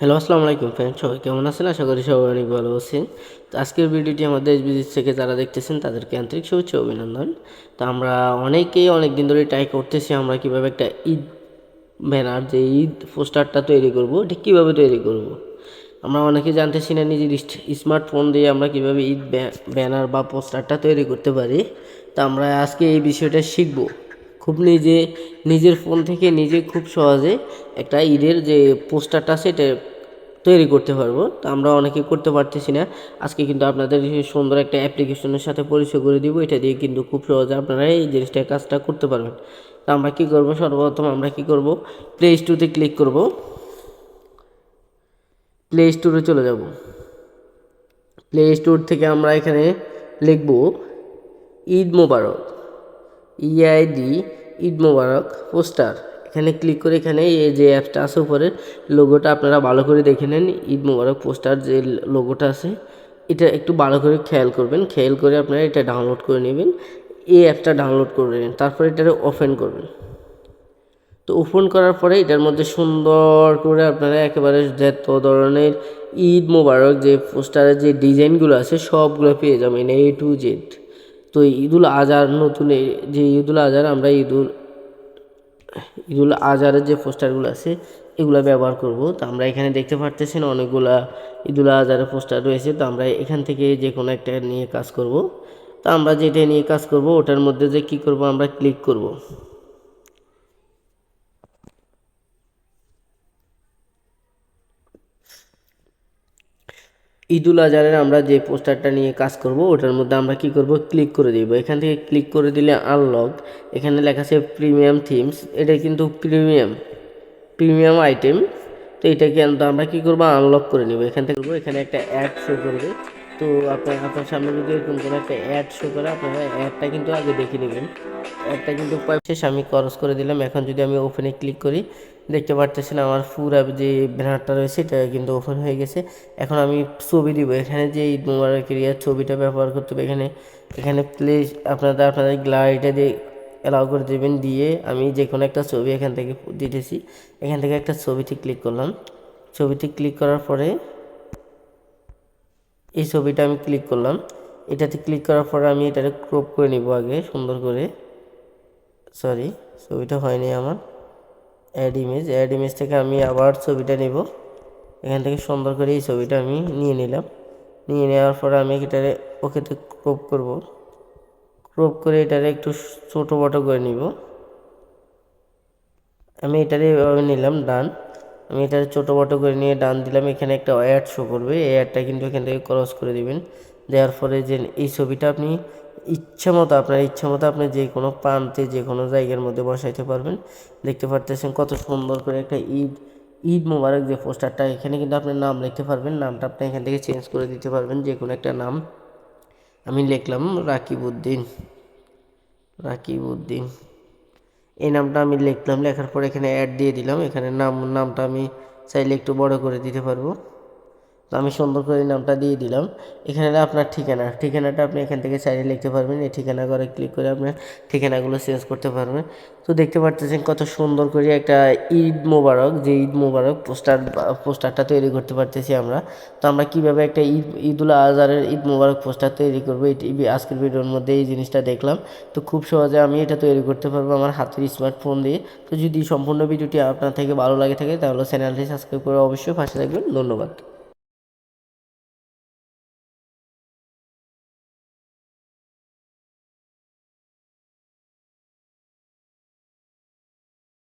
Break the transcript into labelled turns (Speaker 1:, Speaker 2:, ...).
Speaker 1: Hello আসসালামু আলাইকুম friend সবাই কেমন আছেন? আশা করি সবাই অনেক ভালো আছেন। তো আজকের ভিডিওটি আমাদের দেশ বিদেশ থেকে যারা দেখতেছেন, তাদেরকে আন্তরিক শুভেচ্ছা অভিনন্দন। তো আমরা অনেকেই অনেক দিন ধরে ট্রাই করতেছি আমরা কীভাবে একটা ঈদ ব্যানার যে ঈদ পোস্টারটা তৈরি করব, এটা কীভাবে তৈরি করব। আমরা অনেকে জানতেছি না নিজের স্মার্টফোন দিয়ে আমরা কীভাবে ঈদ ব্যানার বা পোস্টারটা তৈরি করতে পারি। তো আমরা আজকে এই বিষয়টা শিখব। খুব নিজে, নিজের ফোন থেকে নিজে খুব সহজে একটা ঈদের যে পোস্টারটা সেটা তৈরি করতে পারব। তো আমরা অনেকে করতে পারতেছি না। আজকে কিন্তু আপনাদের সুন্দর একটা অ্যাপ্লিকেশনের সাথে পরিচয় করে দিব। এটা দিয়ে কিন্তু খুব সহজে আপনারা এই জিনিসটা কাজটা করতে পারবেন। তো আমরা কী করব? সর্বপ্রথম আমরা কী করব? প্লে স্টোরে ক্লিক করব। প্লে স্টোরে চলে যাব। প্লে স্টোর থেকে আমরা এখানে লিখব ঈদ মোবারক। ইআইডি ঈদ মোবারক, পোস্টার। এখানে ক্লিক করে এখানে এই যে অ্যাপটা আছে উপরে, লোগোটা আপনারা ভালো করে দেখে নেন, ঈদ মোবারক, পোস্টার যে লোগোটা আছে। এটা একটু ভালো করে খেয়াল করবেন, খেয়াল করে আপনারা এটা ডাউনলোড করে নেবেন। এই অ্যাপটা ডাউনলোড করে নেবেন, তারপরে এটা ওপেন করবেন। তো ওপেন করার পরে এটার মধ্যে সুন্দর করে আপনারা একেবারে যত ধরনের ঈদ মোবারক যে পোস্টারের যে ডিজাইনগুলো আছে, সবগুলো পেয়ে যাবেন, এ টু জেড। তো ঈদুল আজহার নতুন যে ঈদুল আজহার, আমরা ঈদুল ঈদুল আজহারের যে পোস্টারগুলো আছে, এগুলো ব্যবহার করব। তো আমরা এখানে দেখতে পারতেছেন অনেকগুলা ঈদুল আজহারের পোস্টার রয়েছে। তো আমরা এখান থেকে যে কোনো একটা নিয়ে কাজ করব। তো আমরা যেটা নিয়ে কাজ করব, ওটার মধ্যে যে কি করব, আমরা ক্লিক করব। ঈদুল আজহারের আমরা যে পোস্টারটা নিয়ে কাজ করব, ওটার মধ্যে আমরা কি করব? ক্লিক করে দিব। এখান থেকে ক্লিক করে দিলে আনলক। এখানে লেখা আছে প্রিমিয়াম থিমস। এটা কিন্তু প্রিমিয়াম প্রিমিয়াম আইটেম। তো এটা কিন্তু আমরা কি করব? আনলক করে নিব। এখান থেকে করব, এখানে একটা অ্যাড শো করবে। তো আপনার আপনার সামনে যদি এরকম কোনো একটা অ্যাড শো করে, আপনারা অ্যাডটা কিন্তু আগে দেখে নেবেন। অ্যাডটা কিন্তু শেষ। আমি করস করে দিলাম। এখন যদি আমি ওপেনে ক্লিক করি দেখতে পারতেছেন আমার পুরা যে ব্যানারটা রয়েছে, এটা কিন্তু ওপেন হয়ে গেছে। এখন আমি ছবি দিব। এখানে যে ঈদ মোবারক এরিয়ার ছবিটা ব্যবহার করতে হবে, এখানে এখানে প্লেস আপনাদের আপনাদের গ্যালারিটা দিয়ে অ্যালাউ করে দেবেন। দিয়ে আমি যে কোনো একটা ছবি এখান থেকে দিতেছি। এখান থেকে একটা ছবিতে ক্লিক করলাম। ছবিতে ক্লিক করার পরে এই ছবিটা আমি ক্লিক করলাম। এটাতে ক্লিক করার পরে আমি এটাকে ক্রপ করে নিব আগে, সুন্দর করে। সরি ছবিটা হয়নি আমার। অ্যাড ইমেজ অ্যাড ইমেজ থেকে আমি আবার ছবিটা নেব। এখান থেকে সুন্দর করে এই ছবিটা আমি নিয়ে নিলাম। নিয়ে নেওয়ার পরে আমি এটারে ওকেতে ক্রপ করব। ক্রপ করে এটারে একটু ছোটো বটো করে নিব। আমি এটারে এভাবে নিলাম ডান আমি এটা ছোটো বটো করে নিয়ে ডান দিলাম। এখানে একটা অ্যাড শো করবে। এই অ্যাডটা কিন্তু এখান থেকে ক্রস করে দিবেন। দেওয়ার পরে যে এই ছবিটা আপনি ইচ্ছা মতো আপনার ইচ্ছা মতো আপনি যে কোনো প্রান্তে, যে কোনো জায়গার মধ্যে বসাইতে পারবেন। দেখতে পারতেছেন কত সুন্দর করে একটা ঈদ ঈদ মোবারক যে পোস্টারটা, এখানে কিন্তু আপনি নাম লিখতে পারবেন। নামটা আপনি এখান থেকে চেঞ্জ করে দিতে পারবেন যে কোনো একটা নাম। আমি লিখলাম রাকিবউদ্দিন রাকিবউদ্দিন। এই নামটা আমি লিখলাম, লেখার পর এখানে অ্যাড দিয়ে দিলাম। এখানে নাম, নামটা আমি চাইলে একটু বড় করে দিতে পারব। তো আমি সুন্দর করে নামটা দিয়ে দিলাম। এখানে আপনার ঠিকানা, ঠিকানাটা আপনি এখান থেকে সাইডে লিখতে পারবেন। এই ঠিকানা করে ক্লিক করে আপনার ঠিকানাগুলো চেঞ্জ করতে পারবেন। তো দেখতে পারতেছেন কত সুন্দর করে একটা ঈদ মোবারক, যে ঈদ মোবারক পোস্টার, পোস্টারটা তৈরি করতে পারতেছি আমরা। তো আমরা কীভাবে একটা ঈদ, ঈদুল আজহারের ঈদ মোবারক পোস্টার তৈরি করব এই আজকের ভিডিওর মধ্যে এই জিনিসটা দেখলাম। তো খুব সহজে আমি এটা তৈরি করতে পারব আমার হাতের স্মার্টফোন দিয়ে। তো যদি সম্পূর্ণ ভিডিওটি আপনার থেকে ভালো লাগে থাকে তাহলে চ্যানেলটি সাবস্ক্রাইব করে অবশ্যই পাশে থাকবেন। ধন্যবাদ।